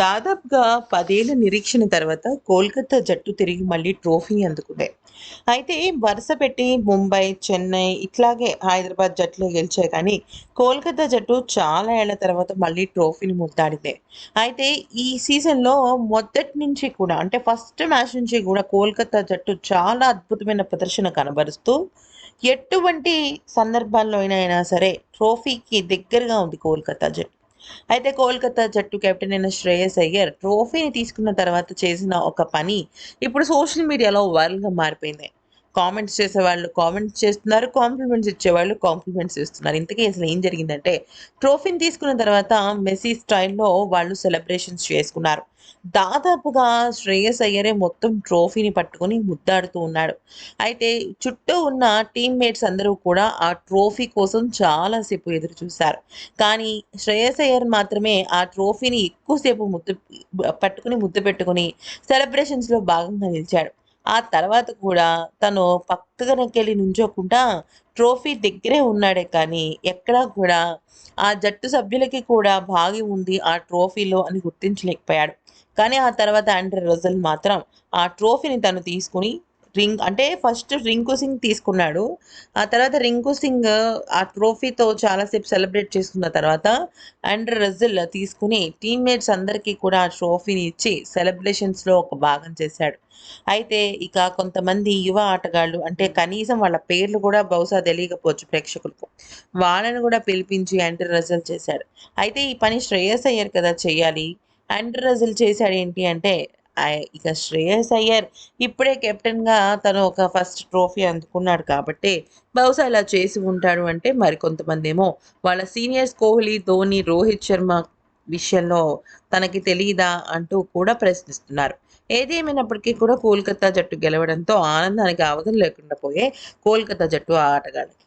దాదాపుగా పదేళ్ళ నిరీక్షణ తర్వాత కోల్కతా జట్టు తిరిగి మళ్ళీ ట్రోఫీ అందుకుంది. అయితే వరుస పెట్టి ముంబై చెన్నై ఇట్లాగే హైదరాబాద్ జట్లు గెలిచాయి కానీ కోల్కతా జట్టు చాలా ఏళ్ళ తర్వాత మళ్ళీ ట్రోఫీని ముద్దాడింది. అయితే ఈ సీజన్లో మొదటి నుంచి కూడా అంటే ఫస్ట్ మ్యాచ్ నుంచి కూడా కోల్కతా జట్టు చాలా అద్భుతమైన ప్రదర్శన కనబరుస్తూ ఎటువంటి సందర్భాల్లో అయినా సరే ట్రోఫీకి దగ్గరగా ఉంది కోల్కతా జట్టు. అయితే కోల్కతా జట్టు కెప్టెన్ అయిన శ్రేయస్ అయ్యర్ ట్రోఫీని తీసుకున్న తర్వాత చేసిన ఒక పని ఇప్పుడు సోషల్ మీడియాలో వైరల్గా మారిపోయింది. కామెంట్స్ చేసేవాళ్ళు కామెంట్స్ చేస్తున్నారు కాంప్లిమెంట్స్ ఇచ్చేవాళ్ళు కాంప్లిమెంట్స్ ఇస్తున్నారు ఇంతకీ అసలు ఏం జరిగిందంటే ట్రోఫీని తీసుకున్న తర్వాత మెస్సీ స్టైల్లో వాళ్ళు సెలబ్రేషన్స్ చేసుకున్నారు. దాదాపుగా శ్రేయస్ అయ్యరే మొత్తం ట్రోఫీని పట్టుకొని ముద్దాడుతూ ఉన్నాడు. అయితే చుట్టూ ఉన్న టీమ్మేట్స్ అందరూ కూడా ఆ ట్రోఫీ కోసం చాలాసేపు ఎదురు చూశారు. కానీ శ్రేయస్ అయ్యర్ మాత్రమే ఆ ట్రోఫీని ఎక్కువసేపు ముద్దు పట్టుకుని ముద్దు పెట్టుకుని సెలబ్రేషన్స్లో భాగంగా నిలిచాడు. ఆ తర్వాత కూడా తను పక్కగా నెక్కెళ్ళి నుంచోకుండా ట్రోఫీ దగ్గరే ఉన్నాడే కానీ ఎక్కడా కూడా ఆ జట్టు సభ్యులకి కూడా భాగి ఉంది ఆ ట్రోఫీలో అని గుర్తించలేకపోయాడు. కానీ ఆ తర్వాత ఆండ్రే రజల్ మాత్రం ఆ ట్రోఫీని తను తీసుకుని రింగ్ అంటే ఫస్ట్ రింకు సింగ్ తీసుకున్నాడు. ఆ తర్వాత రింకు సింగ్ ఆ ట్రోఫీతో చాలాసేపు సెలబ్రేట్ చేసుకున్న తర్వాత అండ్ రజిల్ తీసుకుని టీమ్మేట్స్ అందరికీ కూడా ఆ ట్రోఫీని ఇచ్చి సెలబ్రేషన్స్లో ఒక భాగం చేశాడు. అయితే ఇక కొంతమంది యువ ఆటగాళ్ళు అంటే కనీసం వాళ్ళ పేర్లు కూడా బహుశా తెలియకపోవచ్చు ప్రేక్షకులకు. వాళ్ళను కూడా పిలిపించి అండ్ రజల్ చేశాడు. అయితే ఈ పని శ్రేయస్ అయ్యారు కదా చేయాలి? అండ్ రజల్ చేశాడు ఏంటి అంటే ఇక శ్రేయస్ అయ్యర్ ఇప్పుడే కెప్టెన్గా తను ఒక ఫస్ట్ ట్రోఫీ అందుకున్నాడు కాబట్టి బహుశా ఇలా చేసి ఉంటాడు అంటే మరి కొంతమంది ఏమో వాళ్ళ సీనియర్స్ కోహ్లీ ధోని రోహిత్ శర్మ విషయంలో తనకి తెలియదా అంటూ కూడా ప్రశ్నిస్తున్నారు. ఏదేమైనప్పటికీ కూడా కోల్కతా జట్టు గెలవడంతో ఆనందానికి అవధం లేకుండా పోయే కోల్కతా జట్టు ఆటగాళ్ళకి.